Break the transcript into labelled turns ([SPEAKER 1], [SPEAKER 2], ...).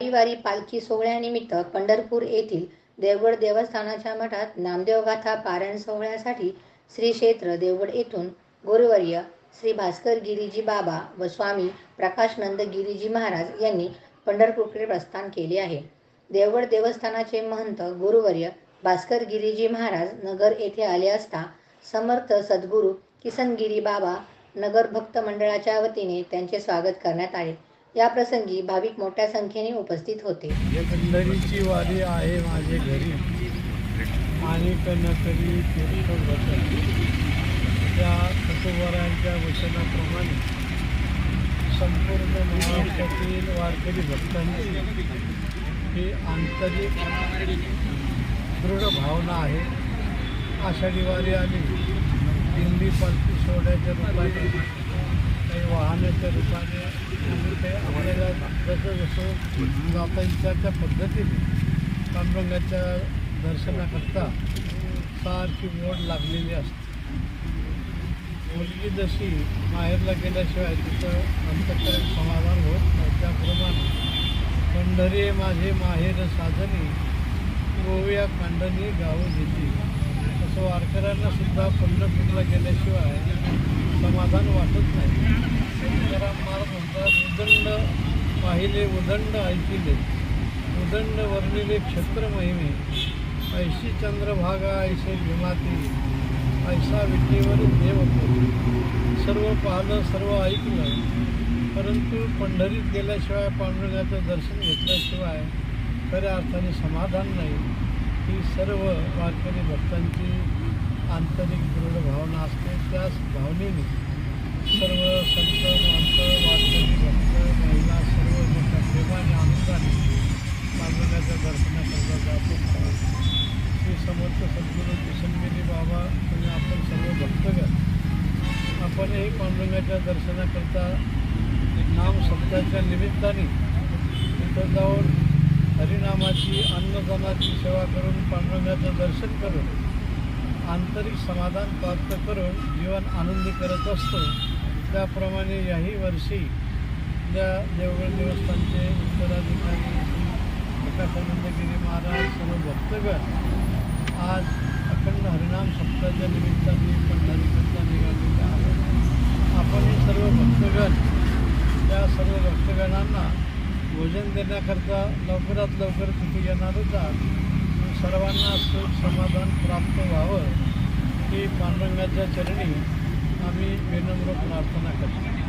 [SPEAKER 1] रविवारी पालखी सोहळ्यानिमित्त पंढरपूर येथील देवगड देवस्थानाच्या मठात नामदेव गाथा पारायण सोहळ्यासाठी श्री क्षेत्र देवगड येथून गुरुवर्य श्री भास्कर गिरीजी बाबा व स्वामी प्रकाशनंद गिरीजी महाराज यांनी पंढरपूरकडे प्रस्थान केले आहे. देवगड देवस्थानाचे महंत गुरुवर्य भास्कर गिरीजी महाराज नगर येथे आले असता समर्थ सद्गुरू किसनगिरी बाबा नगर भक्त मंडळाच्या वतीने त्यांचे स्वागत करण्यात आले. या प्रसंगी भाविक मोठ्या संख्येने उपस्थित होते.
[SPEAKER 2] पंढरीची वारी आहे माझे घरी. आणि कनकरी तीर्थ त्या कुटुंबरायांच्या वचनाप्रमाणे संपूर्ण महाराष्ट्रातील वारकरी भक्तांची ही आंतरिक दृढ भावना आहे. आषाढी वारी आली. दिंडी पालखी सोहळ्याच्या रूपाने त्या रूपाने ते आपल्याला जसं जसं जाता येईल त्या त्या पद्धतीने पांडुरंगाच्या दर्शनाकरता सारखी मोड लागलेली असते. मुलगी जशी माहेरला गेल्याशिवाय तिचं अंतकरण समाधान होत नाही त्याप्रमाणे पंढरी माझे माहेर साधनी गोव्या कांडणी गावं घेतली तसं वारकऱ्यांना सुद्धा पंढरपूरला गेल्याशिवाय समाधान वाटत नाही. तुकाराम महाराज म्हणतात उदंड पाहिले उदंड ऐकिले. उदंड वर्णिले क्षेत्र महिमे ऐशी चंद्रभागा ऐसे भीमाती. ऐसा विटेवर देव होतो. सर्व पाहिलं सर्व ऐकलं परंतु पंढरीत गेल्याशिवाय पांडुरंगाचं दर्शन घेतल्याशिवाय खऱ्या अर्थाने समाधान नाही. ही सर्व वारकरी भक्तांची आंतरिक दृढ भावना असते. त्याच भावनेने सर्व संत महंत वारकरी भक्त महिला सर्व मोठ्या प्रेमाने आनंदाने पांडुरंगाच्या दर्शनाकरता जातो. श्री समर्थ सद्गुरू किशनगिरी बाबा आणि आपण सर्व भक्तगण आपणही पांडुरंगाच्या दर्शनाकरता नाम शब्दाच्या निमित्ताने तिथं जाऊन हरिनामाची अन्नदानाची सेवा करून पांडुरंगाचं दर्शन करून आंतरिक समाधान प्राप्त करून जीवन आनंदी करत असतो. त्याप्रमाणे याही वर्षी त्या देवगड देवस्थानचे उत्तराधिकारी श्री प्रकाशानंदगिरी महाराज सर्व भक्तगण आज अखंड हरिनाम सप्ताहाच्या निमित्ताने पंढरीकरता निघालेले आहोत. आपण हे सर्व भक्तगण त्या सर्व भक्तगणांना भोजन देण्याकरता लवकरात लवकर तिथे येणार होता सर्वांना सुख समाधान प्राप्त व्हावं. ही पांडुरंगाच्या चरणी আমি মেদিনীপুর আপনার